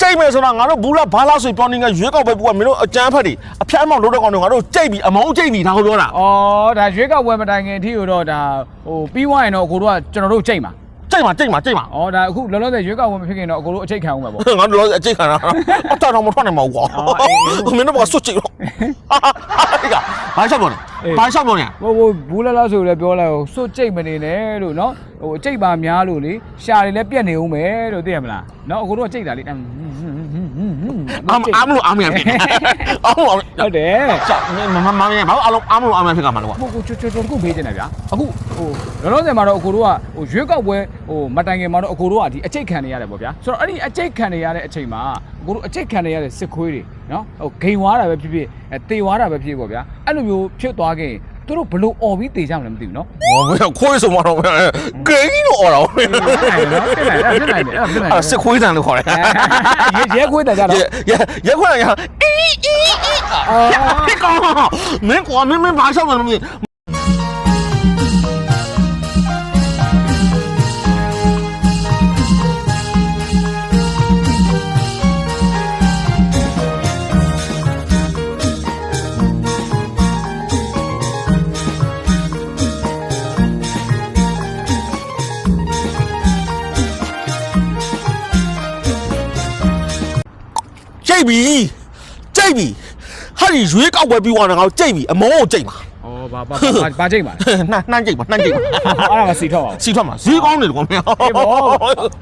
ကြိတ်မယ်ဆိုတော့ငါတို့ဘူးလားဘာလားဆိုပြောနေငါရွေးကောက်ပဲပူကမင်းတို့အကြမ်းဖက်တွေအဖျက်အမောက်လို့တော့ကောင်တွေငါတို့ကြိတ်ပြီးအမောင်းကြိတ်ပြီးဒါကိုပြောတာ။အော်ဒါရွေးကောက်ပွဲမတိုင်ခင်အထိတော့ဒါဟိုပြီးွားရင်တော့အကိုတို့ကကျွန်တော်တို့ကြိတ်မှာကြိတ်မှာကြိတ်မှာကြိတ်မှာ။အော်ဒါအခုလောလောဆယ်ရွေးကောက်ပွဲမဖြစ်ခင်တော့အကိုတို့အချိတ်ခံအောင်ပဲပေါ့ငါတို့လောအကြိတ်ခံတာအတော်တော်မထွက်နိုင်ပါဘူးကွာအော်အေးအေးမင်းတို့ကစွတ်ကြိတ်တော့ဟာကဘာရှောက်ပြောနေအေး ဘာရှောက်ပြောနေ။ဟိုဟိုဘူးလာလာဆိုလည်းပြောလိုက်ဟိုစွတ်ကြိတ်မနေနဲ့လို့နော်။ဟိုကြိတ်ပါများလို့လေရှာတွေလည်းပြက်နေဦးမယ်လို့သိရမလား။နော်အကိုတို့ကကြိတ်တာလေအမ်အမအမလို့အမရဖြစ်အမလို့ဟုတ်တယ်ကြောက်မမမမဘာအလုံးအမလို့အမဖြစ်ကမှာလို့ကွာဟိုကိုချွတ်ချွတ်တို့ခုမေးတင်တယ်ဗျာအခုဟိုလောလောဆယ်မှာတော့အကိုတို့ကဟိုရွေးကောက်ပွဲဟိုမတိုင်ခင်မှာတော့အကိုတို့ကဒီအချိတ်ခံနေရတယ်ပေါ့ဗျာဆိုတော့အဲ့ဒီအချိတ်ခံနေရတဲ့အချိန်မှာအကိုတို့အချိတ်ခံနေရတဲ့စစ်ခွေးတွေ နော်ဟိုဂိမ်ဝါတာပဲဖြစ်ဖြစ်အဲတေဝါတာပဲဖြစ်ဖြစ်ပေါ့ဗျာအဲ့လိုမျိုးဖြစ်သွားခဲ့ရင်သူတို့ဘလို့អော်ပြီးတေကြမလဲမသိဘူးနော်ဟောမင်းခွေးဆိုမှတော့ဂိမ်းတော့អော်တော့ဖြစ်နိုင်တယ်နော်ဖြစ်နိုင်တယ်ဖြစ်နိုင်တယ်ဖြစ်နိုင်တယ်အဲ့စစ်ခွေးတန်လို့ခေါ်တယ်ရဲရဲခွေးတေကြတော့ရရရခွန်းရအီးအီးအီးဖြစ်ကောမင်းကွာမင်းမင်းဘာရှောက်မှမသိ ကြိတ်ပြီကြိတ်ပြီဟာဒီရွေးကောက်ပွဲပြီးသွားတယ်ငါတို့ကြိတ်ပြီအမောကိုကြိတ်ပါ ဩဘာဘာဘာချိန်ပါလဲနှမ်းနှမ်းကြိတ်ပါနှမ်းကြိတ်ပါအဲ့ဒါမစီထောက်အောင်စီထွက်မှာဈေးကောင်းတယ်ကွာမင်းအေးဘော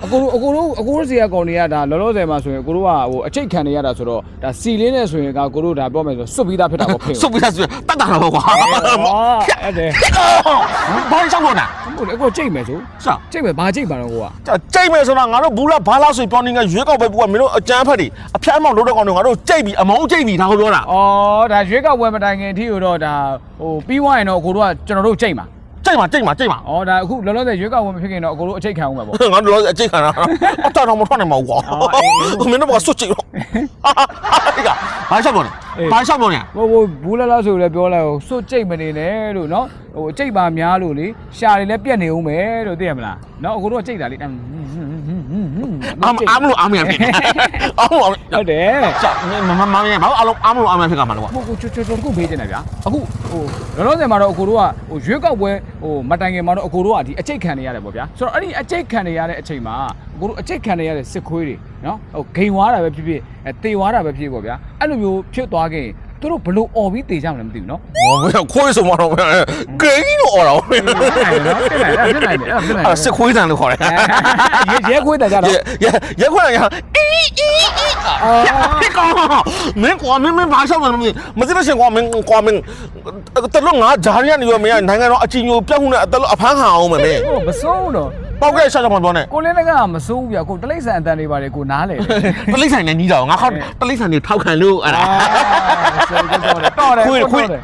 အကိုတို့အကိုတို့အကိုတို့စီကကောင်တွေကဒါလောလောဆယ်မှာဆိုရင်အကိုတို့ကဟိုအချိတ်ခံနေရတာဆိုတော့ဒါစီလေးနဲ့ဆိုရင်ကကိုတို့ဒါပြောမယ်ဆိုစွတ်ပြီးသားဖြစ်တာပေါ့ဖေစုပ်ပြီးသားဆိုတတ်တာတော့ကွာဩအဲ့ဒါဘာရှောက်တော့တာဟုတ်တယ်အကိုကြိတ်မယ်ဆိုစာကြိတ်မယ်ဘာကြိတ်ပါတော့ကိုကကြိတ်မယ်ဆိုတော့ငါတို့ဘူးလားဘာလားဆိုပြောနေငါရွေးကောက်ပဲပူကမင်းတို့အကြမ်းဖက်တွေအဖျက်အမောက်လို့တော့ကောင်တွေငါတို့ကြိတ်ပြီးအမောင်းကြိတ်ပြီးဒါကိုပြောတာဩဒါရွေးကောက်ပွဲမတိုင်ခင်အထိတော့ဒါ ဟိုပြီးွားရင်တော့အကိုတို့ကကျွန်တော်တို့ကြိတ်မှာကြိတ်မှာကြိတ်မှာကြိတ်မှာဩဒါအခုလောလောဆယ်ရွေးကောက်ပွဲမဖြစ်ခင်တော့အကိုတို့အချိတ်ခံအောင်ပဲပေါ့ငါတို့လောအကြိတ်ခံတာအတော်တော်မထွက်နိုင်ပါဘူးကွာအော်အေးအေးမင်းတို့ကစွတ်ကြိတ်တော့ဟာကဘာရှောက်ပြောနေအေးဘာရှောက်ပြောနေဟိုဟိုဘူးလာလာဆိုလည်းပြောလိုက်ဟိုစွတ်ကြိတ်မနေနဲ့လို့နော်ဟိုကြိတ်ပါများလို့လေရှာတွေလည်းပြက်နေဦးမယ်လို့သိရမလားနော်အကိုတို့ကကြိတ်တာလေအမ်အမအမလို့အမရဖြစ်အမလို့ဟုတ်တယ်ကြောက်မမမမဘာအလုံးအမလို့အမဖြစ်ကမှာလို့ကွာဟိုကိုချွတ်ချွတ်တို့ခုမေးတင်တယ်ဗျာအခုဟိုလောလောဆယ်မှာတော့အကိုတို့ကဟိုရွေးကောက်ပွဲဟိုမတိုင်ခင်မှာတော့အကိုတို့ကဒီအချိတ်ခံနေရတယ်ပေါ့ဗျာဆိုတော့အဲ့ဒီအချိတ်ခံနေရတဲ့အချိန်မှာအကိုတို့အချိတ်ခံနေရတဲ့စစ်ခွေးတွေနော်ဟိုဂိမ်ဝါတာပဲဖြစ်ဖြစ်အဲတေဝါတာပဲဖြစ်ဖြစ်ပေါ့ဗျာအဲ့လိုမျိုးဖြစ်သွားခဲ့ရင်သူတို့ဘလို့អော်ပြီးတေကြမလဲမသိဘူးနော်ဟောမင်းခွေးဆိုမှတော့ဂိမ်းတော့អော်တော့ဖြစ်နိုင်တယ်ဖြစ်နိုင်တယ်ဖြစ်နိုင်တယ်အဲ့စစ်ခွေးတန်လို့ခေါ်တယ်ရဲရဲခွေးတေကြတော့ရရရခွန်းရအီးအီးအီးဖြစ်ကောမင်းကွာမင်းမင်းဘာရှောက်မှမသိမသိလို့ရှင်ကွာမင်းကွာမင်းတလုံးငါဂျာရီကနေရောမင်းနိုင်ငံတော်အချင်းညိုပြတ်မှု နဲ့အတလုံးအဖမ်းခံအောင်မယ်မင်းဟိုမစိုးတော့ပောက်ကဲရှာချောင်းမပြောနဲ့ကိုလင်းကမစိုးဘူးဗျာကိုတလိမ့်ဆန်အတန်တွေပါတယ်ကိုနားလေတယ်တလိမ့်ဆိုင်နဲ့ညီးတော့ငါခေါတလိမ့်ဆိုင်နေထောက်ခံလို့အဲ့ဒါဆိုတော့တော့တယ်ခွေးခွေးတယ်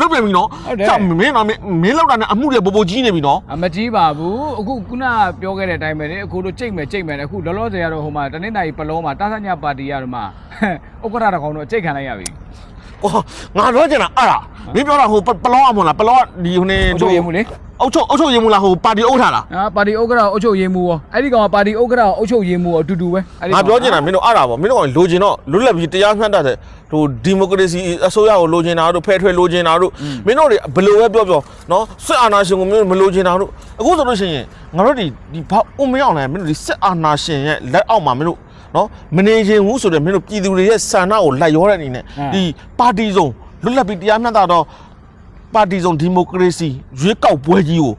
လုတ်ပြန်ပြီနော်ဟုတ်တယ်ကြောက်မင်းတော့မင်းလောက်တာနဲ့အမှုတွေပိုပိုကြီးနေပြီနော်အမကြီးပါဘူးအခုခုနပြောခဲ့တဲ့အတိုင်းပဲလေအခုတို့ကြိတ်မယ်ကြိတ်မယ်အခုလောလောဆယ်ကတော့ဟိုမှာတနင်္သာရီပလောမှာတာသညပါတီရတော့မှာဥက္ကဋ္ဌတကောင်တော့ကြိတ်ခံလိုက်ရပြီ ကွာငါပြောချင်တာအဲ့ဒါမင်းပြောတာဟိုပလောအမလားပလောဒီဟိုနေအုပ်ချုပ်ရေးမှုလေအုတ်ချုပ်အုတ်ချုပ်ရေးမှုလားဟိုပါတီအုပ်ထားလားအာပါတီဥက္ကဋ္ဌအုပ်ချုပ်ရေးမှုရောအဲ့ဒီကောင်ကပါတီဥက္ကဋ္ဌအုပ်ချုပ်ရေးမှုရောအတူတူပဲအဲ့ဒီငါပြောချင်တာမင်းတို့အဲ့ဒါပေါ့မင်းတို့ကလိုချင်တော့လွတ်လပ်ပြီးတရားမျှတတဲ့ဟိုဒီမိုကရေစီအစိုးရကိုလိုချင်တာတို့ဖယ်ထွယ်လိုချင်တာတို့မင်းတို့တွေဘယ်လိုပဲပြောပြောနော်စစ်အာဏာရှင်ကိုမင်းတို့မလိုချင်တာတို့အခုဆိုလို့ရှိရင်ငါတို့ဒီဒီဘာအုံမရောက်လဲမင်းတို့ဒီစစ်အာဏာရှင်ရဲ့လက်အောက်မှာမင်းတို့ နော်မနေချင်ဘူးဆိုတော့မင်းတို့ပြည်သူတွေရဲ့ဆန္ဒကိုလိုက်ရောတဲ့အနေနဲ့ဒီပါတီစုံလွတ်လပ်ပြီးတရားမျှတတော့ပါတီစုံဒီမိုကရေစီရွေးကောက်ပွဲကြီးကိုဩ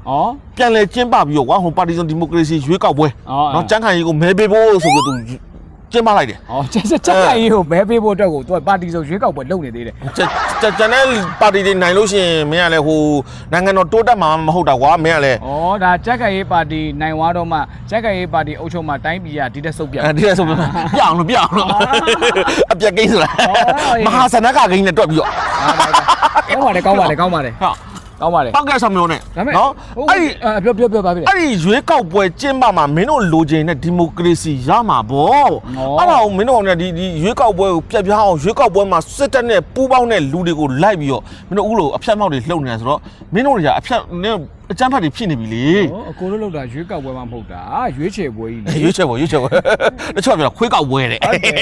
ပြန်လဲကျင်းပပြီးတော့ကွာဟိုပါတီစုံဒီမိုကရေစီရွေးကောက်ပွဲအော်နော်ကြမ်းခိုင်ရေးကိုမဲပေးဖို့ဆိုပြီးတော့သူ ကျင်းပလိုက်တယ်ဩချက်ချက်ချက်ကြီးကိုဘဲပေးဖို့အတွက်ကိုသူကပါတီဆိုရွေးကောက်ပွဲလုပ်နေသေးတယ်ကျကျကျန်တဲ့ပါတီတွေနိုင်လို့ရှိရင်မင်းကလည်းဟိုနိုင်ငံတော်တိုးတက်မှာမဟုတ်တာကွာမင်းကလည်းဩဒါကြက်ကရေးပါတီနိုင်သွားတော့မှကြက်ကရေးပါတီအုပ်ချုပ်မှတိုင်းပြည်ကဒီတက်ဆုပ်ပြတ်အဲဒီလဲဆိုပြအောင်လို့ပြအောင်လို့အပြက်ကိန်းဆိုတာအော်မဟာစနကကိန်းနဲ့တွက်ပြီးတော့ကောင်းပါတယ်ကောင်းပါတယ်ကောင်းပါတယ်ဟာ ကောင်းပါတယ်ပောက်ကက်ဆောင်မျိုးနဲ့ဒါပေမဲ့နော်အဲ့အဲ့ဒီဒီပြောပြောပြောပါပြီလေအဲ့ဒီရွေးကောက်ပွဲကျင်းပမှာမင်းတို့လိုချင်တဲ့ဒီမိုကရေစီရမှာဗောဩအဲ့ဒါကိုမင်းတို့ကဒီဒီရွေးကောက်ပွဲကိုပြက်ပြားအောင်ရွေးကောက်ပွဲမှာစစ်တပ်နဲ့ပူးပေါင်းတဲ့လူတွေကိုလိုက်ပြီးတော့မင်းတို့အခုလိုအဖျက်မောက်တွေလှုပ်နေတယ်ဆိုတော့မင်းတို့တွေကအဖျက်နင်းအကျန်းဖတ်တွေဖြစ်နေပြီလေဟောအကိုတို့လောက်တာရွေးကောက်ပွဲမှမဟုတ်တာရွေးချယ်ပွဲကြီးလေရွေးချက်ပေါ်ရွေးချက်ပေါ်တချို့ကပြောခွေးကောက်ပွဲတဲ့ဟုတ်တယ်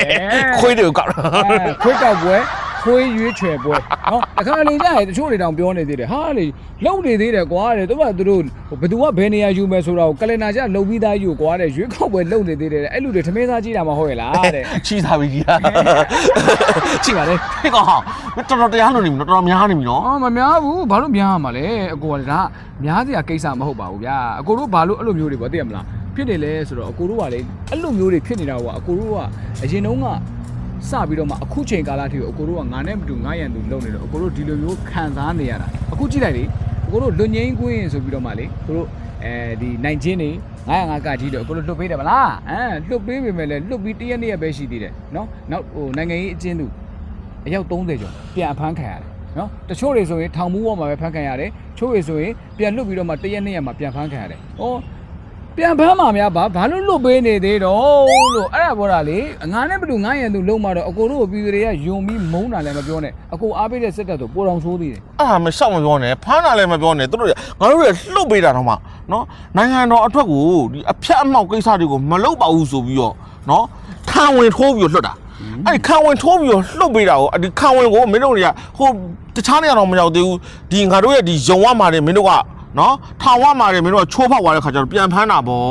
ခွေးတွေကိုကောက်တာအဲခွေးကောက်ပွဲ ခွေးရွေးချယ်ပွဲဟောအခါလေးကြရင်တချို့တွေတောင်ပြောနေသေးတယ်ဟာလေလုံနေသေးတယ်ကွာတဲ့သူကသူတို့ဘယ်သူကဘယ်နေရာယူမယ်ဆိုတာကိုကလင်နာကျလုံပြီးသားယူကွာတဲ့ရွေးကောက်ပွဲလုံနေသေးတယ်တဲ့အဲ့လူတွေထမင်းစားကြည့်တာမဟုတ်ရဲ့လားတဲ့ချီစားပြီကြီးချီပါလေခွေးကောက်ဟာတော်တော်တရားလို့နေပြီနော်တော်တော်များနေပြီနော်အော်မများဘူးဘာလို့များရမှာလဲအကိုကလည်းဒါကများစရာကိစ္စမဟုတ်ပါဘူးဗျာအကိုတို့ဘာလို့အဲ့လိုမျိုးတွေပေါ့သိရမလားဖြစ်နေလဲဆိုတော့အကိုတို့ကလေအဲ့လိုမျိုးတွေဖြစ်နေတာကအကိုတို့ကအရင်တုန်းက စပြီးတော့မှအခုချိန်ကာလထိကိုအကိုတို့ကငါနဲ့မတူငါရန်သူလုံနေတော့အကိုတို့ဒီလိုမျိုးခံစားနေရတာအခုကြည့်လိုက်လေအကိုတို့လွန်ငင်းကွင်းဆိုပြီးတော့မှလေကိုတို့အဲဒီနိုင်ချင်းနေ905ကကြီးတော့အကိုတို့လွတ်ပေးတယ်မလားအဲလွတ်ပေးပေမဲ့လည်းလွတ်ပြီးတရက်နေ့ရက်ပဲရှိသေးတယ်နော်နောက်ဟိုနိုင်ငံရေးအချင်းသူအယောက်30ကျော်ပြန်အဖမ်းခံရတယ်နော်တချို့တွေဆိုရင်ထောင်မှုပေါ်မှာပဲဖမ်းခံရတယ်ချို့တွေဆိုရင်ပြန်လွတ်ပြီးတော့မှတရက်နှစ်ရက်မှာပြန်ဖမ်းခံရတယ်ဩ ပြန်ဖမ်းမှာများဘာဘာလို့လွတ်ပေးနေသေးတော့လို့အဲ့ဒါပြောတာလေငါနဲ့ဘယ်သူငါရန်သူလုံးမတော့အကိုတို့ကိုပြည်သူတွေကယုံပြီးမုန်းတာလည်းမပြောနဲ့အကိုအားပေးတဲ့စစ်တပ်ဆိုပိုတော်ဆိုးသေးတယ်အာမရှောက်မပြောနဲ့ဖမ်းတာလည်းမပြောနဲ့သူတို့ကငါတို့ရလှုပ်ပေးတာတော့မှနော်နိုင်ငံတော်အထက်ကိုဒီအဖြတ်အမှောက်ကိစ္စတွေကိုမလုပ်ပါဘူးဆိုပြီးတော့နော်ခံဝင်ထိုးပြီးတော့လွတ်တာအဲ့ဒီခံဝင်ထိုးပြီးတော့လှုပ်ပေးတာကိုအဲ့ဒီခံဝင်ကိုမင်းတို့တွေကဟိုတခြားနေရာတော့မရောက်သေးဘူးဒီငါတို့ရဲ့ဒီယုံဝမှာနေမင်းတို့က နော်ထောင်ဝမှာနေမင်းတို့ကချိုးဖောက်သွားတဲ့ခါကျတော့ပြန်ဖမ်းတာဗော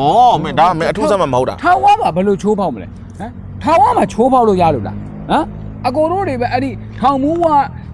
မင်းဒါကမင်းအထူးစမ်းမမဟုတ်တာထောင်ဝါမှာဘယ်လိုချိုးဖောက်မလဲဟမ်ထောင်ဝါမှာချိုးဖောက်လို့ရလို့လားဟမ်အကိုတို့တွေပဲအဲ့ဒီထောင်မှုဝ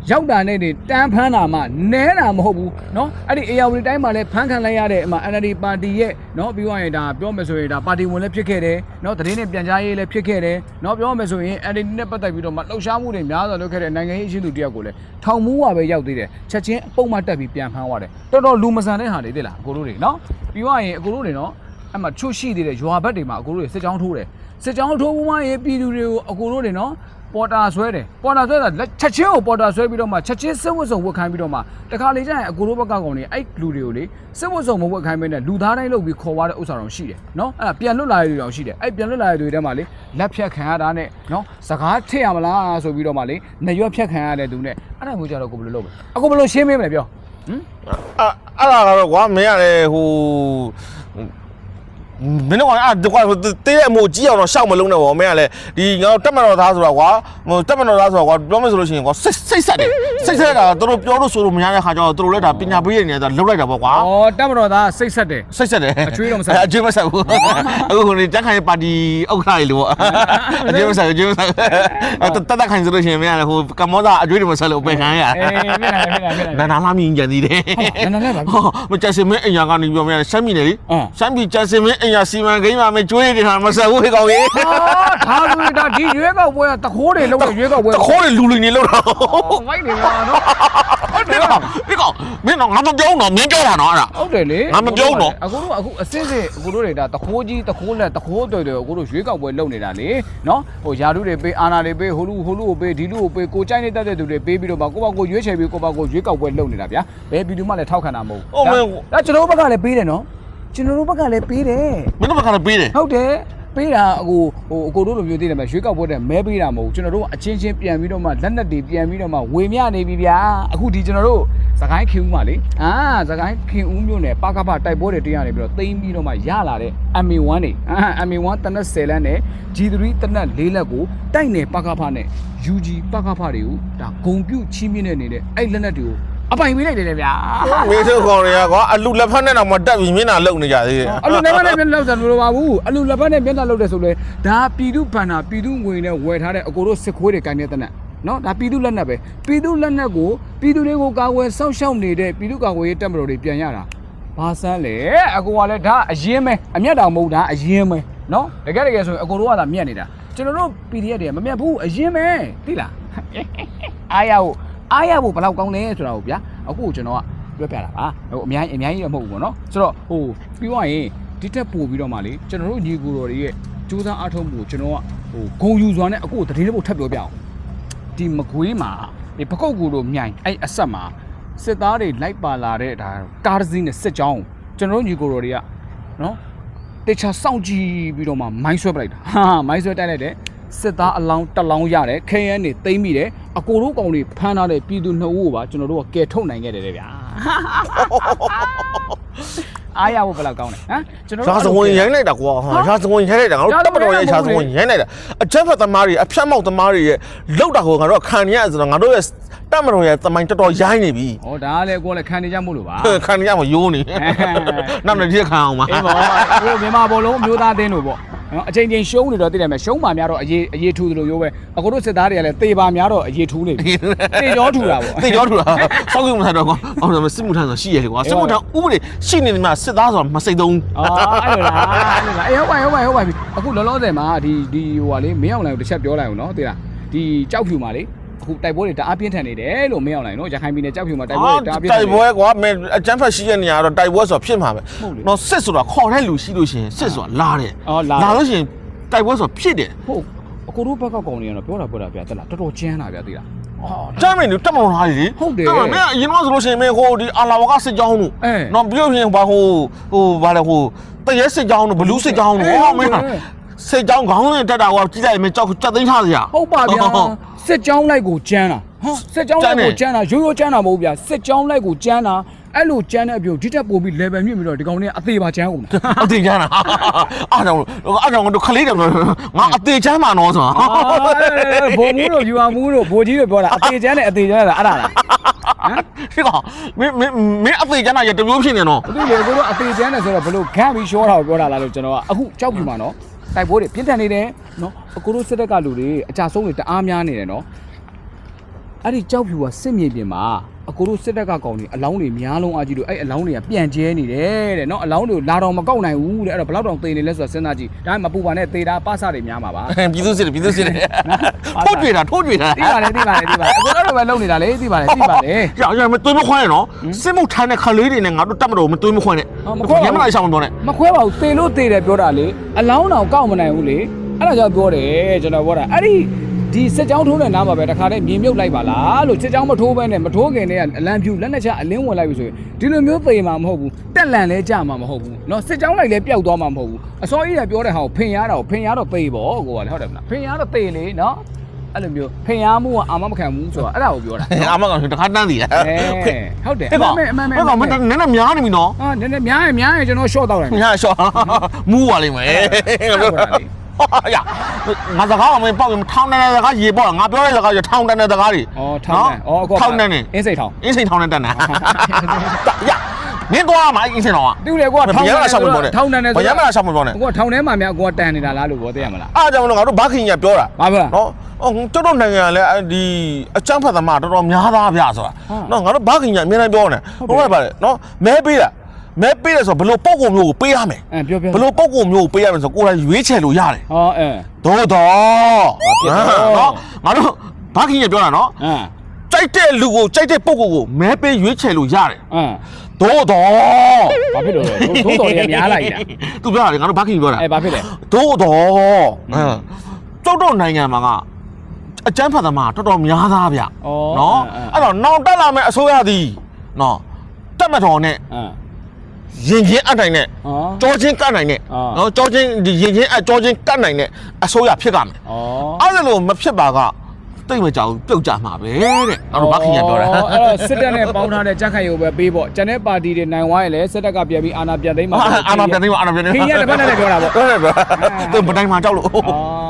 ရောက်တာနဲ့နေတန်းဖမ်းတာမှနဲတာမဟုတ်ဘူးเนาะအဲ့ဒီအေယာဝတီတိုင်းမှာလည်းဖမ်းခံလိုက်ရတဲ့အမှ NLD ပါတီရဲ့เนาะပြီးသွားရင်ဒါပြောမယ်ဆိုရင်ဒါပါတီဝင်လည်းဖြစ်ခဲ့တယ်เนาะသတင်းနဲ့ပြန်ကြားရေးလည်းဖြစ်ခဲ့တယ်เนาะပြောမယ်ဆိုရင် NLD နဲ့ပတ်သက်ပြီးတော့မှလှုပ်ရှားမှုတွေများစွာလုပ်ခဲ့တဲ့နိုင်ငံရေးအရှင်သူတယောက်ကိုလည်းထောင်မှုဝပဲရောက်သေးတယ်ချက်ချင်းအပုံမှတက်ပြီးပြန်ဖမ်းသွားတယ်တော်တော်လူမဆန်တဲ့ဟာတွေသိလားအကိုတို့တွေเนาะပြီးသွားရင်အကိုတို့တွေเนาะ အဲ့မှာချွတ်ရှိသေးတယ်ရွာဘက်တွေမှာအကိုတို့တွေစစ်ကြောင်းထိုးတယ်စစ်ကြောင်းထိုးမှုမှရေးပြည်သူတွေကိုအကိုတို့တွေနော် ပေါ်တာဆွဲတယ်ပေါ်တာဆွဲတာလက်ချက်ချင်းကိုပေါ်တာဆွဲပြီးတော့မှချက်ချင်းစစ်ဝတ်စုံဝတ်ခိုင်းပြီးတော့မှတခါလေကျရင်အကိုတို့ဘက်ကကောင်တွေအဲ့လူတွေကိုလေစစ်ဝတ်စုံမဝတ်ခိုင်းမင်းနဲ့လူသားတိုင်းလုပ်ပြီးခေါ်သွားတဲ့ဥစ္စာတော်ရှိတယ်နော်အဲ့ဒါပြန်လွတ်လာရတဲ့တောင်ရှိတယ်အဲ့ပြန်လွတ်လာရတဲ့တွေထဲမှာလေလက်ဖြတ်ခံရတာနဲ့နော်စကားထည့်ရမလားဆိုပြီးတော့မှလေနှရွက်ဖြတ်ခံရတဲ့သူနဲ့အဲ့ဒါမျိုးကြတော့ကိုဘယ်လိုလုပ်မလဲအကိုဘယ်လိုရှင်းပေးမလဲပြောဟမ်အဲ့အဲ့ဒါကတော့ကွာမင်းရတယ်ဟို မင်းတို့ကအဲ့ဒါကွာတေးတဲ့အမို့ကြီးအောင်တော့ရှောက်မလုံးနဲ့ဗောမင်းကလည်းဒီငါတို့တက်မတော်သားဆိုတာကွာဟိုတက်မတော်သားဆိုတာကွာပြောမယ်ဆိုလို့ရှိရင်ကွာစိတ်စိတ်ဆက်တယ် စိတ်ဆက်တာတို့တို့ပြောလို့ဆိုလို့မရတဲ့ခါကျတော့တို့လည်းဒါပညာပေးရနေတာလှုပ်လိုက်တာဗောကွာဩတက်မတော်သားစိတ်ဆက်တယ်စိတ်ဆက်တယ်အကျွေးတော့မဆက်ဘူးအကျွေးမဆက်ဘူးအခုဟိုနေတက်ခိုင်ပါတီဥက္ခရာကြီးလို့ဗောအကျွေးမဆက်ဘူးအကျွေးမဆက်ဘူးတက်တက်ခိုင်ဆိုလို့ရှိရင်မင်းကလည်းဟိုကမောသားအကျွေးတွေမဆက်လို့ပဲခံရအေးမြင်လာမြင်လာမြင်လာနာနာလာမြင်ကြသေးတယ်ဟုတ်နာနာလည်းပါဟောမကြစင်မင်းအညာကနေပြောမရရှမ်းပြည်နယ်လေအင်းရှမ်းပြည်ကြစင်မင်းအညာစီမံကိန်းမှာမကျွေးနေတာမဆက်ဘူးဟေ့ကောင်ကြီးဟာဒါဆိုရင်ဒါဒီရွေးကောက်ပွဲကတခိုးတွေလုံးဝရွေးကောက်ပွဲတခိုးတွေလူလူနေလို့တော့ဝိုက်နေပါနော်ဟုတ်တယ်ကောင်ဒီကောင်မင်းတော့ငါမပြောတော့မင်းပြောတာနော်အဲ့ဒါ ဟုတ်တယ်လေငါမပြောဘူးနော် အခုတို့အခုအစစ်စစ်အခုတို့တွေဒါတခိုးကြီးတခိုးလက်တခိုးတွေတွေအခုတို့ရွေးကောက်ပွဲလုပ်နေတာလေနော်ဟိုယာတုတွေပေးအာနာတွေပေးဟိုလူဟိုလူကိုပေးဒီလူကိုပေးကိုကြိုက်နေတတ်တဲ့သူတွေပေးပြီးတော့မှကိုယ့်ဘက်ကိုရွေးချယ်ပြီးကိုယ့်ဘက်ကိုရွေးကောက်ပွဲလုပ်နေတာဗျာဘယ်ပြည်သူမှလည်းထောက်ခံတာမဟုတ်ဟုတ်မယ်ဒါကျွန်တော်တို့ဘက်ကလည်းပေးတယ်နော်ကျွန်တော်တို့ဘက်ကလည်းပေးတယ်မင်းတို့ဘက်ကလည်းပေးတယ်ဟုတ်တယ် ပေးတာအကိုဟိုအကိုတို့လိုမျိုးသိတယ်မရွေးကောက်ပွဲတဲ့မဲပေးတာမဟုတ်ဘူးကျွန်တော်တို့ကအချင်းချင်းပြန်ပြီးတော့မှလက်နက်တွေပြန်ပြီးတော့မှဝေမျှနေပြီဗျာအခုဒီကျွန်တော်တို့စကိုင်းခင်ဦးမှာလေအာစကိုင်းခင်ဦးမျိုးနဲ့ပါကပတိုက်ပွဲတွေတရားနေပြီးတော့တိမ့်ပြီးတော့မှရလာတဲ့ MA1 နေအာ MA1 တနက်10လက်နဲ့ G3 တနက်4လက်ကိုတိုက်နေပါကပနဲ့ UG ပါကပတွေကိုဒါဂုံပြုတ်ချီးမြှင့်နေနေတဲ့အဲ့လက်နက်တွေကို အပိုင်ပေးလိုက်တယ်လေဗျာမင်းတို့ကောင်တွေကကွာအလူလက်ဖက်နဲ့တော့မတက်ပြီးမျက်နှာလုံနေကြသေးတယ်အလူလက်ဖက်နဲ့မျက်နှာလောက်တာမလိုပါဘူးအလူလက်ဖက်နဲ့မျက်နှာလောက်တယ်ဆိုလဲဒါပြည်သူဘဏ္ဍာပြည်သူငွေနဲ့ဝယ်ထားတဲ့အကိုတို့စစ်ခွေးတွေကိုင်းနေတဲ့နက်နော်ဒါပြည်သူလက်နက်ပဲပြည်သူလက်နက်ကိုပြည်သူတွေကိုကာကွယ်စောင့်ရှောက်နေတဲ့ပြည်သူကာကွယ်ရေးတပ်မတော်တွေပြန်ရတာဘာစမ်းလဲအကိုကလည်းဒါအရင်ပဲအမျက်တောင်မဟုတ်ဒါအရင်ပဲနော်တကယ်တကယ်ဆိုရင်အကိုတို့ကသာမျက်နေတာကျွန်တော်တို့ PDF တွေကမမျက်ဘူးအရင်ပဲသိလားအားရဖို့ အားရဖို့ဘယ်လောက်ကောင်းလဲဆိုတာကိုဗျာအခုကျွန်တော်ကပြောပြတာပါဟိုအများကြီးအများကြီးတော့မဟုတ်ဘူးပေါ့နော်ဆိုတော့ဟိုပြီးသွားရင်ဒီတက်ပို့ပြီးတော့မှလေကျွန်တော်တို့ညီကိုတော်တွေရဲ့စူးစမ်းအားထုတ်မှုကိုကျွန်တော်ကဟိုဂုံယူစွာနဲ့အခုတတိလေးပို့ထပ်ပြောပြအောင်ဒီမကွေးမှာဒီပကုတ်ကူတို့မြိုင်အဲ့အဆက်မှာစစ်သားတွေလိုက်ပါလာတဲ့ဒါကားတစ်စီးနဲ့စစ်ကြောင်းကျွန်တော်တို့ညီကိုတော်တွေကနော်တေချာစောင့်ကြည့်ပြီးတော့မှမိုင်းဆွဲပလိုက်တာဟာမိုင်းဆွဲတိုက်လိုက်တယ်စစ်သားအလောင်းတစ်လောင်းရတယ် KN နေသိမ့်မိတယ် အကိုတို့ကောင်တွေဖမ်းထားတဲ့ပြည်သူနှစ်ဦးကိုပါကျွန်တော်တို့ကကယ်ထုတ်နိုင်ခဲ့တယ်လေဗျာအားရဖို့ဘယ်လောက်ကောင်းလဲဟမ်ကျွန်တော်ရာဇဝင်ရိုင်းလိုက်တာကွာဟာရာဇဝင်ရိုင်းလိုက်တာငါတို့တက်မတော်ရဲ့ရာဇဝင်ရိုင်းလိုက်တာအချက်ဖတ်သမားတွေအဖြတ်မောက်သမားတွေရဲ့လောက်တာကိုငါတို့ခံရရဆိုတော့ငါတို့ရဲ့ တက်မတော်ရဲ့သမိုင်းတော်တော်ရိုင်းနေပြီဟောဒါကလည်းကိုယ်လည်းခံနေကြမို့လို့ပါခံရမရိုးနေနောက်နေ့ဒီခံအောင်ပါအေးပေါ့ကိုမြန်မာဘောလုံးမျိုးသားတင်းတို့ပေါ့နော်အချိန်ချင်းရှုံးနေတော့သိတယ်မယ်ရှုံးပါများတော့အရေးအရေးထူသလိုမျိုးပဲအခုတို့စစ်သားတွေကလည်းတေပါများတော့အရေးထူနေပြီတေကြောထူတာပေါ့သိကြောထူတာစောက်ကြည့်မထားတော့ကွာအော်ဒါစစ်မှုထမ်းဆိုရှိရတယ်ကွာစစ်မှုထမ်းဥပဒေရှိနေတယ်မှာစစ်သားဆိုတာမစိတ်သုံးအော်အဲ့လိုလားအဲ့လိုလားအေးဟုတ်ပါဟုတ်ပါဟုတ်ပါပြီအခုလောလောဆယ်မှာဒီဒီဟိုဟာလေမင်းအောင်လိုင်ကိုတစ်ချက်ပြောလိုက်အောင်နော်သိလားဒီကြောက်ဖြူမှာလေ အခုတိုက်ပွဲတွေတအားပြင်းထန်နေတယ်လို့မင်းအောင်လိုင်နော်ရခိုင်ပြည်နယ်ကြောက်ဖြူမှာတိုက်ပွဲတွေတအားပြင်းထန်တိုနေက်ပွဲကွာမင်းအကျန်းဖက်ရှိတဲ့နေရာတော့တိုက်ပွဲဆိုတာဖြစ်မှာပဲဟုတ်လေနော်စစ်ဆိုတာခေါ်တဲ့လူရှိလို့ရှိရင်စစ်ဆိုတာလာတယ်အော်လာတယ်လာလို့ရှိရင်တိုက်ပွဲဆိုတာဖြစ်တယ်ဟုတ်အခုတို့ဘက်ကကောင်တွေကတော့ပြောတာပြောတာဗျာတက်လားတော်တော်ကျန်းတာဗျာသိလားအော်ကျမ်းမင်းတို့တက်မလို့ထားရည်ဟုတ်တယ်တက်မမင်းအရင်ကဆိုလို့ရှိရင်မင်းဟိုဒီအာလာဝကစစ်ကြောင်းတို့အဲနော်ပြီးလို့ရှိရင်ဘာဟိုဟိုဘာလဲဟိုတရဲစစ်ကြောင်းတို့ဘလူးစစ်ကြောင်းတို့အဲဟောမင်းဟုတ်တယ်စစ်ကြောင်းခေါင်းနဲ့တက်တာကကြည့်လိုက်ရင်မင်းကြောက်ကြောက်သိမ်းထားစရာဟုတ်ပါဗျာ စစ်ကြောင်းလိုက်ကိုကျန်းတာဟမ်စစ်ကြောင်းလိုက်ကိုကျန်းတာရိုးရိုးကျန်းတာမဟုတ်ဗျာစစ်ကြောင်းလိုက်ကိုကျန်းတာအဲ့လိုကျန်းတဲ့အပြုတ်ဒီတက်ပို့ပြီး level မြင့်ပြီးတော့ဒီကောင်တွေကအသေးပါကျန်းကုန်တာအသေးချမ်းတာအားကြောင့်အားကြောင့်တို့ခလေးတယ်ငါအသေးချမ်းမှာနော်ဆိုတာအာဘိုးမူးတို့ယူအောင်မူးတို့ဘိုးကြီးတို့ပြောတာအသေးကျန်းနဲ့အသေးကျန်းတာအဲ့ဒါလားဒီကောင်မင်းမင်းမင်းအသေးချမ်းတာရတမျိုးဖြစ်နေနော်သူလေကိုတို့အသေးကျန်းတယ်ဆိုတော့ဘလို့ဂန့်ပြီးရှောတာကိုပြောတာလားလို့ကျွန်တော်ကအခုကြောက်ပြီမှာနော် တိုက်ပွဲတွေပြင်းထန်နေတယ်နော်အကိုတို့စစ်တပ်ကလူတွေအကြဆုံးတွေတအားများနေတယ်နော်အဲ့ဒီကြောက်ဖြူကစစ်မြေပြင်မှာ အကိုတို့စစ်တပ်ကကောင်တွေအလောင်းတွေများလုံးအားကြီးလို့အဲ့အလောင်းတွေကပြန့်ကျဲနေတယ်တဲ့နော်အလောင်းတွေကိုလာတော့မကောက်နိုင်ဘူးတဲ့အဲ့တော့ဘယ်လောက်တောင်သေနေလဲဆိုတာစဉ်းစားကြည့်ဒါမှမပူပါနဲ့သေတာပစတွေများမှာပါပြည်သူစစ်တယ်ပြည်သူစစ်တယ်ထိုးကြွေတာထိုးကြွေတာသိပါတယ်သိပါတယ်သိပါတယ်အကိုတို့ပဲလုံနေတာလေသိပါတယ်သိပါတယ်ရရမသွေးမခွန်းနဲ့နော်စစ်မှုထမ်းတဲ့ခလေးတွေနဲ့ငါတို့တတ်မတော်မသွေးမခွန်းနဲ့အော်မခွန်းပါဘူးရမလိုက်ဆောင်မတော်နဲ့မခွဲပါဘူးသေလို့သေတယ်ပြောတာလေအလောင်းတောင်ကောက်မနိုင်ဘူးလေအဲ့ဒါကြောင့်ပြောတယ်ကျွန်တော်ပြောတာအဲ့ဒီ ဒီစစ်ကြောင်းထိုးတဲ့နားမှာပဲတခါတည်းမြေမြုပ်လိုက်ပါလားလို့စစ်ကြောင်းမထိုးဘဲနဲ့မထိုးခင်တည်းကအလံဖြူလက်နဲ့ချအလင်းဝင်လိုက်ပြီဆိုရင်ဒီလိုမျိုးသေမှာမဟုတ်ဘူးတက်လန်လဲကြမှာမဟုတ်ဘူးเนาะစစ်ကြောင်းလိုက်လဲပျောက်သွားမှာမဟုတ်ဘူးအစောကြီးကပြောတဲ့ဟာကိုဖင်ရတာကိုဖင်ရတော့သေပေါ့ကိုကလည်းဟုတ်တယ်မလားဖင်ရတော့သေလေเนาะအဲ့လိုမျိုးဖင်ရမှုကအာမမခံဘူးဆိုတာအဲ့ဒါကိုပြောတာ အမကောင်တခါတန်းစီရ အဲဟုတ်တယ် ဟဲ့ကောင် အမှန်မှန် ဟဲ့ကောင်မင်းနည်းနည်းများနေပြီနော် အာနည်းနည်းများရင်များရင်ကျွန်တော် short တောက်တယ် ညာရှော့မူးပါလိမ့်မယ် 哎呀，俺这行我们报给我们汤奶奶这个也报，俺表姐这个就汤奶奶这个的。哦，汤奶，哦，汤奶奶，饮水汤，饮水汤奶奶。哎呀。မင်းသွားမှာအင်းစင်တော်อ่ะတူတယ်ကွာထောင်းတယ်ဆောက်မပေါ်နဲ့ထောင်းတယ်ဆိုဘယ်မှာဆောက်မပေါ်နဲ့ကွာထောင်းထဲမှာများကွာတန်နေတာလားလို့ပြောတရမလားအားကြောင့်လို့ငါတို့ဘာခင်ကြီးပြောတာဘာပြောနော်အော်တော်တော်နိုင်ငံကလည်းဒီအချမ်းဖတ်သမားတော်တော်များသားဗျာဆိုတာနော်ငါတို့ဘာခင်ကြီးအမြဲတမ်းပြောနေဟုတ်ပါပါလေနော်မဲပေးတာ မဲပေးတယ်ဆိုတော့ဘလို့ပုံကုမျိုးကိုပေးရမယ်အဲပြောပြောဘလို့ပုံကုမျိုးကိုပေးရမယ်ဆိုတော့ကိုယ်တိုင်ရွေးချယ်လို့ရတယ်ဟောအဲသို့တော့ဘာဖြစ်တော့နော်ငါတို့ဘာခင်ကြီးပြောတာနော်အဲကြိုက်တဲ့လူကိုကြိုက်တဲ့ပုံကုကိုမဲပေးရွေးချယ်လို့ရတယ်အဲသို့တော့ဘာဖြစ်လို့လဲသုံးတော်ရများလိုက်တာသူပြောတာလေငါတို့ဘာခင်ကြီးပြောတာအဲဘာဖြစ်လဲသို့တော့အဲကျုပ်တို့နိုင်ငံမှာကအကျန်းဖတ်သမားတော်တော်များသားဗျဩနော်အဲ့တော့နောင်တက်လာမယ့်အစိုးရသည်နော်တက်မတော်နဲ့အဲ ရင်ချင်းအပ်နိုင်နဲ့ဩကြောချင်းကတ်နိုင်နဲ့အာနော်ကြောချင်းဒီရင်ချင်းအကြောချင်းကတ်နိုင်နဲ့အစိုးရဖြစ်ကြမယ်ဩအဲ့ဒါလို့မဖြစ်ပါကတိတ်မကြောက်ပြုတ်ကြမှာပဲတဲ့အဲ့တော့ဘာခင်ရပြောတာအဲ့တော့စစ်တပ်နဲ့ပေါင်းထားတဲ့ကြက်ခိုင်ရုပ်ပဲပေးပေါ့ကျန်တဲ့ပါတီတွေနိုင်သွားရင်လည်းစစ်တပ်ကပြန်ပြီးအာဏာပြန်သိမ်းမှာအာနာပြန်နေအာနာပြန်နေခင်ဗျာတစ်ပတ်နဲ့လည်းပြောတာပေါ့ဟုတ်တယ်ဗျသူမတိုင်းမှာကြောက်လို့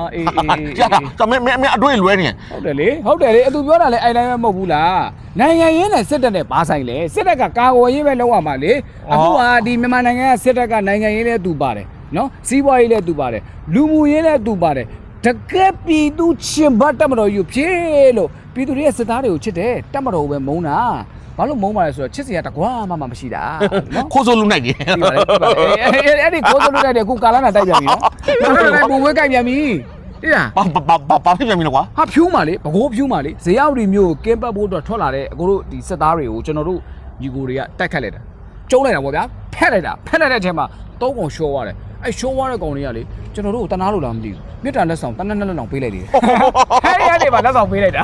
အာအေးအေးအေးကြာတာမင်းမင်းအတွေ့လွဲနေဟုတ်တယ်လေဟုတ်တယ်လေအသူပြောတာလေအဲ့တိုင်းပဲမဟုတ်ဘူးလားနိုင်ငံရင်းနဲ့စစ်တပ်နဲ့ဘာဆိုင်လဲစစ်တပ်ကကာကွယ်ရေးပဲလုပ်ရမှာလေအခုကဒီမြန်မာနိုင်ငံကစစ်တပ်ကနိုင်ငံရေးလည်းသူပါတယ်နော်စီးပွားရေးလည်းသူပါတယ်လူမှုရေးလည်းသူပါတယ်တကယ်ပြည်သူချင်းဘတ်တက်မတော်ယူဖြစ်လို့ပြည်သူတွေရဲ့စစ်သားတွေကိုချစ်တယ်တက်မတော်ကိုပဲမုန်းတာဘာလို့မုန်းပါလဲဆိုတော့ချစ်စရာတကွာမှမရှိတာနော်ခိုးဆိုးလူနိုင်တယ်ဒီပါလေဒီပါလေအဲ့အဲ့ဒီကိုယ်စလို့တဲ့ခုကာလာနာတိုက်ပြန်ပြီနော်။အဲ့ဒါလည်းပုံဝဲကြိုက်ပြန်ပြီ။ တိလားဘာဘာဘာဘာဖြစ်ပြန်ပြီလဲကွာဟာဖြူးမှလေဘကိုးဖြူးမှလေဇေယောက်ဒီမျိုးကိုကင်းပတ်ဖို့အတွက်ထွက်လာတဲ့အကိုတို့ဒီစစ်သားတွေကိုကျွန်တော်တို့ညီကိုတွေကတိုက်ခတ်လိုက်တာကျုံးလိုက်တာပေါ့ဗျာဖက်လိုက်တာဖက်လိုက်တဲ့အချိန်မှာသုံးကောင်ရှောသွားတယ်အဲ့ရှောသွားတဲ့ကောင်တွေကလေကျွန်တော်တို့ကိုတနာလို့လားမသိဘူးမြစ်တာလက်ဆောင်တနက်နက်လက်ဆောင်ပေးလိုက်တယ်ခဲရနေပါလက်ဆောင်ပေးလိုက်တာ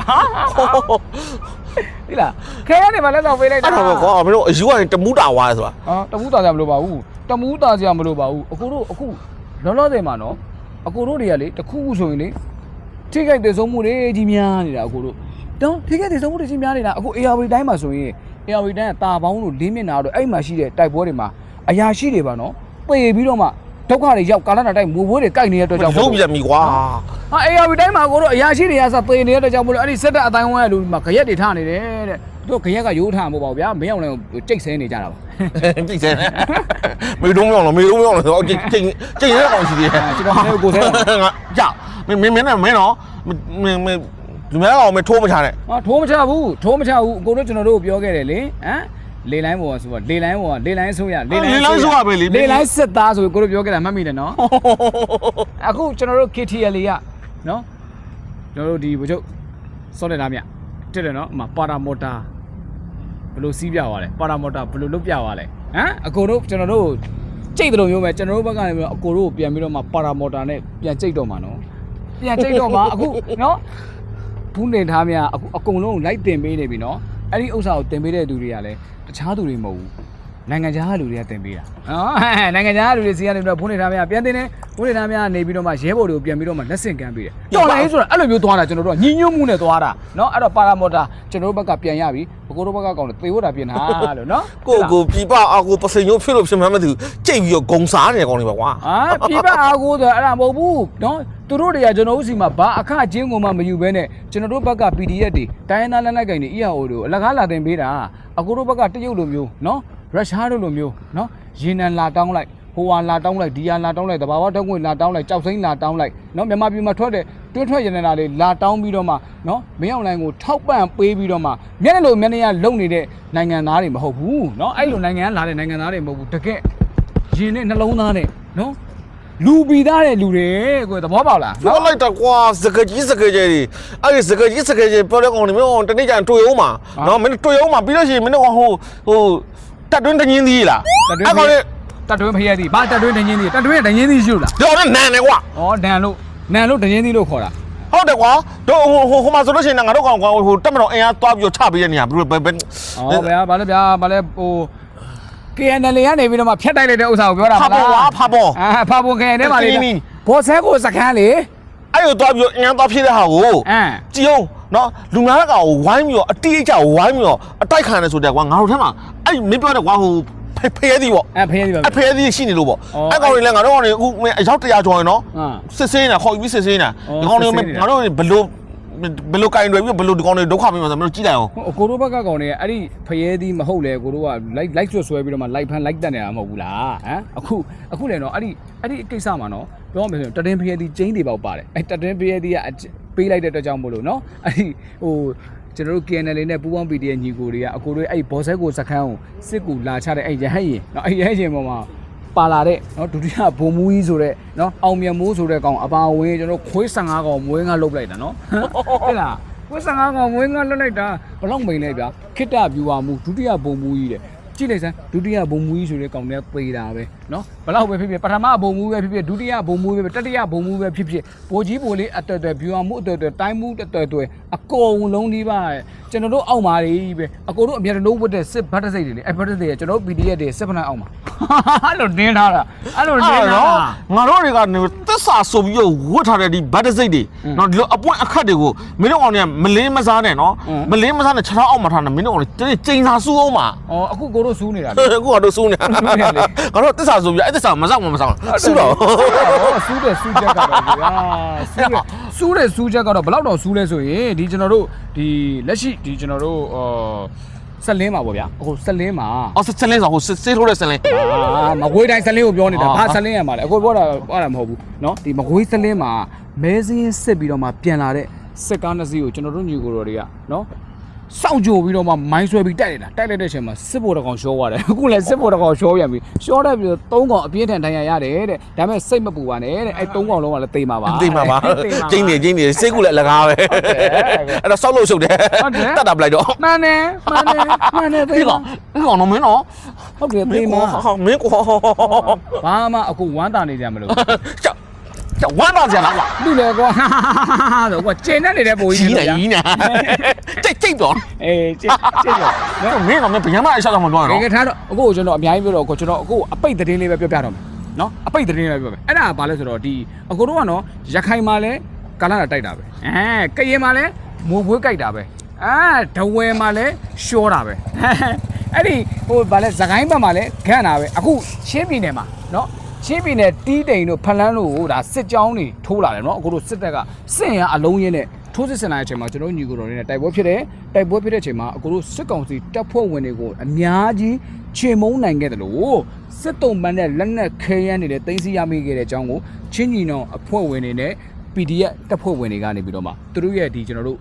ဒီလားခဲရနေပါလက်ဆောင်ပေးလိုက်တာအဲ့တော့ကွာမင်းတို့အယူကနေတမူးတာဝါဆိုတာဟာတမူးတာကြမလို့ပါဘူးတမူးတာကြမလို့ပါဘူးအခုတို့အခုလောလောဆယ်မှာနော် အခုတို့တွေကလေတခုခုဆိုရင်လေထိခိုက်တဲ့ဆုံးမှုတွေကြီးများနေတာအခုတို့တော့ထိခိုက်တဲ့ဆုံးမှုတွေကြီးများနေတာအခု AR တိုင်းမှာဆိုရင် ARV တန်းကတာပေါင်းလို့လင်းမြင့်တာတို့အဲ့မှာရှိတဲ့တိုက်ပွဲတွေမှာအရာရှိတွေပါနော်ပေပြီးတော့မှ ဒုက္ခတွေရောက်ကာလနာတိုက်မူဘိုးတွေကြိုက်နေတဲ့အတွက်ကြောင့်လုံးပြန်ပြီကွာဟာ ARV တိုင်းမှာကိုတို့အရာရှိတွေကစပေနေတဲ့အတွက်ကြောင့်မလို့အဲ့ဒီစက်တက်အတိုင်းဝိုင်းကလူမှာခရက်တွေထားနေတယ်တဲ့သူကခရက်ကရိုးထားမှာပေါ့ဗျာမင်းအောင်လည်းကြိတ်ဆဲနေကြတာပါကြိတ်စဲမေတုံးမြောင်းလို့မေတုံးမြောင်းလို့ကြိတ်ကြိတ်ကြိတ်ရဲကောင်ရှိသေးတယ်ကျွန်တော်လည်းကိုဆဲငါကြမင်းမင်းမင်းနဲ့မင်းနော်မင်းမင်းဒီမဲကောင်မထိုးမချနဲ့ဟာထိုးမချဘူးထိုးမချဘူးအကိုတို့ကျွန်တော်တို့ပြောခဲ့တယ်လေဟမ် လေလိုင်းပေါ်ဆိုတော့လေလိုင်းပေါ်လေလိုင်းဆိုရလေလိုင်းစစ်သားဆိုကိုတို့ပြောခဲ့တာမှတ်မိတယ်နော်အခုကျွန်တော်တို့ KTL လေးကနော်ကျွန်တော်တို့ဒီဘုချုပ်စောတယ်လားမြတက်တယ်နော်အမပါရာမော်တာဘယ်လိုစီးပြသွားလဲပါရာမော်တာဘယ်လိုလုတ်ပြသွားလဲဟမ်အကိုတို့ကျွန်တော်တို့ကြိတ်တယ်လို့မျိုးပဲကျွန်တော်တို့ဘက်ကနေပြီးတော့အကိုတို့ကိုပြန်ပြီးတော့မှပါရာမော်တာနဲ့ပြန်ကြိတ်တော့မှာနော်ပြန်ကြိတ်တော့မှာအခုနော်ဘူးနေသားများအခုအကုန်လုံးလိုက်တင်ပေးနေပြီနော် အဲ့ဒီဥစ္စာကိုတင်ပေးတဲ့သူတွေကလည်းတခြားသူတွေမဟုတ်ဘူး နိုင်ငံခြားကလူတွေကတင်ပေးတာနော်ဟဲ့နိုင်ငံခြားကလူတွေစီကနေပြီးတော့ဖုန်းနေသားများပြန်တင်တယ်ဖုန်းနေသားများနေပြီးတော့မှရဲဘော်တွေကိုပြန်ပြီးတော့မှလက်ဆင့်ကမ်းပေးတယ်တော်လိုက်ဆိုတော့အဲ့လိုမျိုးသွားတာကျွန်တော်တို့ကညီညွတ်မှုနဲ့သွားတာနော်အဲ့တော့ပါရာမော်တာကျွန်တော်တို့ဘက်ကပြန်ရပြီဘကိုတို့ဘက်ကကောင်းတယ်သေဖို့တာပြင်တာလို့နော်ကိုကိုပြပအာကိုပစိန်ရုံဖြစ်လို့ဖြစ်မှမသိဘူးကြိတ်ပြီးတော့ဂုံစားနေကောင်တွေပါကွာဟာပြပအားကိုဆိုအဲ့ဒါမဟုတ်ဘူးနော်သူတို့တွေကကျွန်တော်တို့စီမှာဘာအခကျင်းကိုမှမယူဘဲနဲ့ကျွန်တော်တို့ဘက်က PDF တွေတိုင်းရင်းသားလက်နက်ကိုင်တွေ EAO တွေကိုအလကားလာတင်ပေးတာအကိုတို့ဘက်ကတရုတ်လိုမျိုးနော် ရုရှားတို့လိုမျိုးနော်ရေနံလာတောင်းလိုက်ဟိုဟာလာတောင်းလိုက်ဒီဟာလာတောင်းလိုက်တဘာဝတောင်းဝင်လာတောင်းလိုက်ကြောက်စိမ့်လာတောင်းလိုက်နော်မြန်မာပြည်မှာထွက်တဲ့တွင်းထွက်ရနနာတွေလာတောင်းပြီးတော့မှနော်မင်းအောင်လိုင်းကိုထောက်ပံ့ပေးပြီးတော့မှမျက်နှာလိုမျက်နှာရလုံနေတဲ့နိုင်ငံသားတွေမဟုတ်ဘူးနော်အဲ့လိုနိုင်ငံကလာတဲ့နိုင်ငံသားတွေမဟုတ်ဘူးတကယ်ရင်နဲ့နှလုံးသားနဲ့နော်လူပီသားတဲ့လူတွေကိုသဘောပေါက်လားပြောလိုက်တော့ကွာစကကြီးစကကြီးတွေအဲ့ဒီစကကြီးစကကြီးပြောတဲ့ကောင်တွေမင်းတနေ့ကျရင်တွေ့အောင်မှာနော်မင်းတွေ့အောင်မှာပြီးလို့ရှိရင်မင်းတို့ဟိုဟို တက်တွင်းတငင်းသေးလားအဲ့ကောင်တွေတတ်တွင်းဖရဲသည်ဘာတတ်တွင်းဒငင်းသည်တတ်တွင်းဒငင်းသည်ရှိလို့လားတော့နန်နေကွာဩဒန်လို့နန်လို့ဒငင်းသည်လို့ခေါ်တာဟုတ်တယ်ကွာတို့ဟိုဟိုဟိုမှာဆိုလို့ရှိရင်ငါတို့ကောင်ကွာဟိုတက်မတော်အင်အားသွားပြီးတော့ချပေးတဲ့နေရာဘယ်ဘယ်ဘယ်ဩဗျာဘာလဲဗျာဘာလဲဟို KNL ကနေပြီးတော့မှဖြတ်တိုက်လိုက်တဲ့ဥစ္စာကိုပြောတာမဖာလားပေါ်ကွာဖာပေါ် အာဖာပေါ် KNL ထဲမှာလေကင်းနီး ဘောဆဲကိုစကန်းလေအဲ့လိုသွားပြီးတော့အင်အားသွားဖြည့်တဲ့ဟာကိုအမ် ကြည်အောင် နော်လူများကကိုဝိုင်းပြီးတော့အတိအကျဝိုင်းပြီးတော့အတိုက်ခံရဆိုတဲ့ကွာငါတို့ထဲမှာအဲ့မင်းပြောတဲ့ကွာဟိုဖေဖေးသည်ပေါ့အဲဖရဲသည်ပါအဖေးသည်ရှိနေလို့ပေါ့အော်အဲ့ကောင်တွေလည်းငါတို့ကောင်တွေအခုမင်းအရောက်တရားကျော်ရင်နော်အာစစ်ဆေးနေတာခေါ်ပြီးစစ်ဆေးနေတာအော်ဒီကောင်တွေစစ်ဆေးနေတာငါတို့ဘယ်လို ဘယ်လိုကင်တွေပြီးဘယ်လိုဒီကောင်တွေဒုက္ခပေးမှာဆိုမင်းတို့ကြည့်လိုက်အောင်ဟိုအကိုတို့ဘက်ကကောင်တွေကအဲ့ဒီဖရဲသည်မဟုတ်လေအကိုတို့က like like ဆွဲဆွဲပြီးတော့မှ like ဖန် like တက်နေတာမဟုတ်ဘူးလားဟမ်အခုအခုလည်းတော့အဲ့ဒီအဲ့ဒီကိစ္စမှာနော်ပြောရမယ်ဆိုရင်တတင်းဖရဲသည်ကျင်းတွေပေါက်ပါတယ်အဲ့တတင်းဖရဲသည်ကအကျပေးလိုက်တဲ့အတွက်ကြောင့်မို့လို့နော်အဲ့ဒီဟိုကျွန်တော်တို့ KNL နဲ့ပူးပေါင်း PDF ညီကိုတွေကအကိုတို့အဲ့ဘောဆဲကိုစခန်းကိုစစ်ကူလာချတဲ့အဲ့ရဟတ်ရင်နော်အဲ့ရဟတ်ရင်ပေါ်မှာ ပါလာတဲ့နော်ဒုတိယဘုံမူကြီးဆိုတဲ့နော်အောင်မြတ်မိုးဆိုတဲ့ကောင်အပါအဝင်ကျွန်တော်ခွေး15ကောင်မွေးငါလုတ်လိုက်တာနော်ဟုတ်လားကိုယ်စငါကောင်မွေးငါလွတ်လိုက်တာဘလောက်မိန်လဲဗျာခိတ္တဗျူဟာမူဒုတိယဘုံမူကြီးတဲ့ကြည့်လိုက်စမ်းဒုတိယဘုံမူကြီးဆိုတဲ့ကောင်တွေကပေတာပဲเนาะဘလောက်ပဲဖြစ်ဖြစ်ပထမဘုံမူပဲဖြစ်ဖြစ်ဒုတိယဘုံမူပဲတတိယဘုံမူပဲဖြစ်ဖြစ်ပိုကြီးပိုလေးအတော်တော်ဗျူဟာမူအတော်တော်တိုင်းမူအတော်တော်အကုန်လုံးဒီပါကျွန်တော်တို့အောက်မှာတွေပဲအကုန်တို့အမြဲတမ်းဝတ်တဲ့စစ်ဘတ်တစိတ်တွေလေအဲ့ဘတ်တစိတ်ကကျွန်တော် PDF တွေစစ်ဖက်အောက်မှာအဲ့လိုနင်းထားတာအဲ့လိုနင်းထားတာ ငါတို့တွေကနေသစ္စာဆိုပြီးတော့ဝတ်ထားတဲ့ဒီဗတ်တစိတ်တွေနော်ဒီလိုအပွင့်အခတ်တွေကိုမင်းတို့ကောင်တွေကမလင်းမစားနဲ့နော် ဟမ် မလင်းမစားနဲ့ခြေထောက်အောက်မှာထားနေမင်းတို့ကောင်တွေတင်းကျိန်စာစူးအောင်ပါ ဩအခုကိုတို့စူးနေတာလေ အခုကတော့စူးနေငါတို့သစ္စာ ဆိုပြီးအဲ့သစ္စာမစောက်မမစောက်စူးတော့ စူးတယ်စူးချက်ကတော့ဗျာစူးတယ်စူးတယ်စူးချက်ကတော့ဘယ်လောက်တော့စူးလဲဆိုရင်ဒီကျွန်တော်တို့ဒီလက်ရှိဒီကျွန်တော်တို့အော်ဆက်လင်းပါဗောဗျာအခုဆက်လင်းပါ အော်ဆက်လင်းဆိုဟိုစေးထိုးတဲ့ဆက်လင်း အာမကွေးတိုင်းဆက်လင်းကိုပြောနေတာ အာ ဘာဆက်လင်းရမှာလဲအခုပြောတာပြောတာမဟုတ်ဘူးเนาะဒီမကွေးဆက်လင်းမှာမဲစင်းစစ်ပြီးတော့မှပြန်လာတဲ့စစ်ကားနှစ်စီးကိုကျွန်တော်တို့ညီကိုတော်တွေကเนาะ စောင့်ကြိုပြီးတော့မှမိုင်းဆွဲပြီးတိုက်နေတာတိုက်လိုက်တဲ့အချိန်မှာစစ်ဘိုတကောင်ရှောသွားတယ်အခုလည်းစစ်ဘိုတကောင်ရှောပြန်ပြီရှောတဲ့ပြီးတော့သုံးကောင်အပြင်းထန်ဒဏ်ရာရတယ်တဲ့ဒါပေမဲ့စိတ်မပူပါနဲ့တဲ့အဲသုံးကောင်လုံးကလည်းတိမ်ပါပါတိတ်မှာပါတိမ်ပါပါကျင်းနေကျင်းနေစေးကူလည်းအလကားပဲအဲ့တော့ဆောက်လို့ရှုပ်တယ်ဟုတ်တယ်တတ်တာပလိုက်တော့မှန်တယ်မှန်တယ်မှန်တယ်သိဒီပါကောင်ဒီကောင်တော့မင်းနော်ဟုတ်တယ်မသိင်းပါကောမင်းကောဘာမှအခုဝမ်းတာနေကြမလို့ ကြောက်ကြောက်ဝမ်းတော့ကြလားကွာ လူလေကွာဆိုကွာကျင်းနေနေတဲ့ပုံ ကြီး ကြီး နေကြီးနေတိတ်တိတ်တော့ အေးကျင်းကျင်းတော့ မင်းကမင်းဗျာမအရှောက်တော့မပြော င နော် ယ်ထားတော့အခုကျွန်တော်အများကြီးပြောတော့အခုကျွန်တော်အခုအပိတ်သတင်းလေးပဲပြောပြတော့မယ်နော်အပိတ်သတင်းလေးပဲပြောမယ်အဲ့ဒါကဘာလဲဆိုတော့ဒီအခုတော့ကနော်ရခိုင်မှာလဲကာလာတာတိုက်တာပဲအဲကရင်မှာလဲမိုးဘွေးကြိုက်တာပဲ အာဒဝဲမှာလဲရှောတာပဲအဲ့ဒီဟိုဗာလဲသခိုင်းဘက်မှာလဲခန့်တာပဲအခုချင်းပြည်နယ်မှာเนาะ ချင်းပြည်နယ်တီးတိန်တို့ဖလန်းတို့ကိုဒါစစ်ကြောင်းတွေထိုးလာတယ်နော်အခုတို့စစ်တပ်ကစစ်ရန်အလုံးရင်းနဲ့ထိုးစစ်ဆင်လာတဲ့အချိန်မှာကျွန်တော်ညီကိုတော်တွေနဲ့တိုက်ပွဲဖြစ်တယ်တိုက်ပွဲဖြစ်တဲ့အချိန်မှာအခုတို့စစ်ကောင်စီတပ်ဖွဲ့ဝင်တွေကိုအများကြီးချေမုန်းနိုင်ခဲ့တယ်လို့စစ်တုံးပန်းနဲ့လက်နက်ခဲယမ်းတွေလည်းတင်စီရမိခဲ့တဲ့အကြောင်းကိုချင်းညီနောင်အဖွဲ့ဝင်တွေနဲ့ PDF တပ်ဖွဲ့ဝင်တွေကနေပြီးတော့မှသူတို့ရဲ့ဒီကျွန်တော်တို့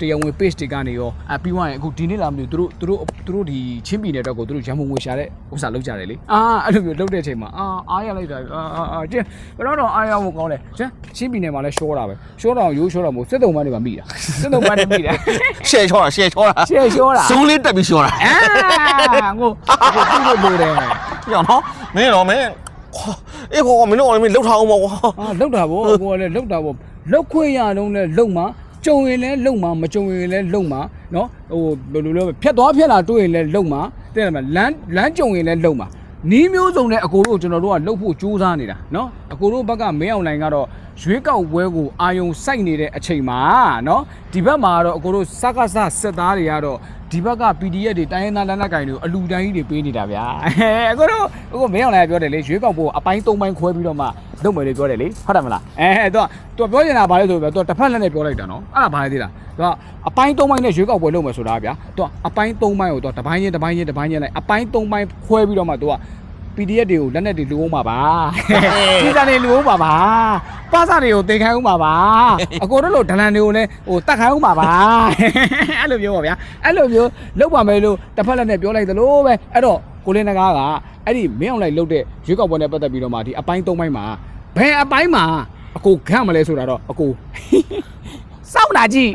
တရားဝင် page တွေကနေရောအပြီးသွားရင်အခုဒီနေ့လာမလို့သူတို့သူတို့သူတို့ဒီချင်းပြည်နယ်တော့ကိုသူတို့ရန်မုံငွေရှာတဲ့ဥစ္စာလောက်ကြတယ်လေအာအဲ့လိုမျိုးလောက်တဲ့အချိန်မှာအာအားရလိုက်တာအာအာအာကျင်းဘယ်တော့တော့အားရဖို့ကောင်းတယ်ကျင်းချင်းပြည်နယ်မှာလဲရှောတာပဲရှောတာကိုရိုးရှောတာမဟုတ်စစ်တုံးပန်းတွေမှာမိတာစစ်တုံးပန်းတွေမိတာရှယ်ချောတာရှယ်ချောတာရှေ့ရှောတာစုံးလေးတက်ပြီးချောတာအာငိုကိုပြုတ်လို့လိုတယ်ပြောင်းနော်မင်းတော့မင်းအေးခေါ်မင်းတို့ကလည်းမင်းလှုပ်ထားအောင်ပေါ့ကွာအာလောက်တာဗောကိုကလည်းလောက်တာဗောလောက်ခွင့်ရတော့လဲလုံမှာ ကြုံရင်လည်းလုံမှာမကြုံရင်လည်းလုံမှာနော်ဟိုဘယ်လိုလဲဖြတ်သွားဖြတ်လာတွေ့ရင်လည်းလုံမှာတဲ့လားလမ်းလမ်းကြုံရင်လည်းလုံမှာနီးမျိုးစုံနဲ့အကိုတို့ကျွန်တော်တို့ကလှုပ်ဖို့ကြိုးစားနေတာနော်အကိုတို့ဘက်ကမင်းအောင်လိုင်ကတော့ရွေးကောက်ပွဲကိုအာယုံစိုက်နေတဲ့အချိန်မှာเนาะဒီဘက်မှာကတော့အကိုတို့စကားစစစ်သားတွေကတော့ဒီဘက်က PDF တွေတိုင်းရင်းသားလက်နက်ကိုင်တွေအလူတိုင်းကြီးတွေပေးနေတာဗျာအကိုတို့အခုမင်းအောင်လိုင်ပြောတယ်လေရွေးကောက်ပွဲကိုအပိုင်း၃ပိုင်းခွဲပြီးတော့မှလုပ်မယ်လို့ပြောတယ်လေဟုတ်တယ်မလားအဲတော့သူပြောနေတာဗာလဲဆိုတော့သူတစ်ဖက်လက်နဲ့ပြောလိုက်တာနော်အဲ့ဒါဗာလဲသေးလားသူကအပိုင်း၃ပိုင်းနဲ့ရွေးကောက်ပွဲလုပ်မယ်ဆိုတာဗျာသူကအပိုင်း၃ပိုင်းကိုသူတပိုင်းချင်းတပိုင်းချင်းတပိုင်းချင်းလိုက်အပိုင်း၃ပိုင်းခွဲပြီးတော့မှသူက PDF တွေကိုလက်နက်တွေလူအောင်ပါပါကြီးစားတွေလူအောင်ပါပါပါစားတွေကိုတင်ခိုင်းအောင်ပါပါအကိုတို့လိုဒလန်တွေကိုလည်းဟိုတတ်ခိုင်းအောင်ပါပါအဲ့လိုမျိုးပါဗျာအဲ့လိုမျိုးလောက်ပါမယ်လို့တစ်ဖက်လက်နဲ့ပြောလိုက်သလိုပဲအဲ့တော့ကိုလင်းနဂါးကအဲ့ဒီမင်းအောင်လိုက်လုတ်တဲ့ရွေးကောက်ပွဲနဲ့ပတ်သက်ပြီးတော့မှဒီအပိုင်း၃ပိုင်းမှာဘယ်အပိုင်းမှာအကိုခန့်မလဲဆိုတာတော့အကိုစောင့်တာကြည့်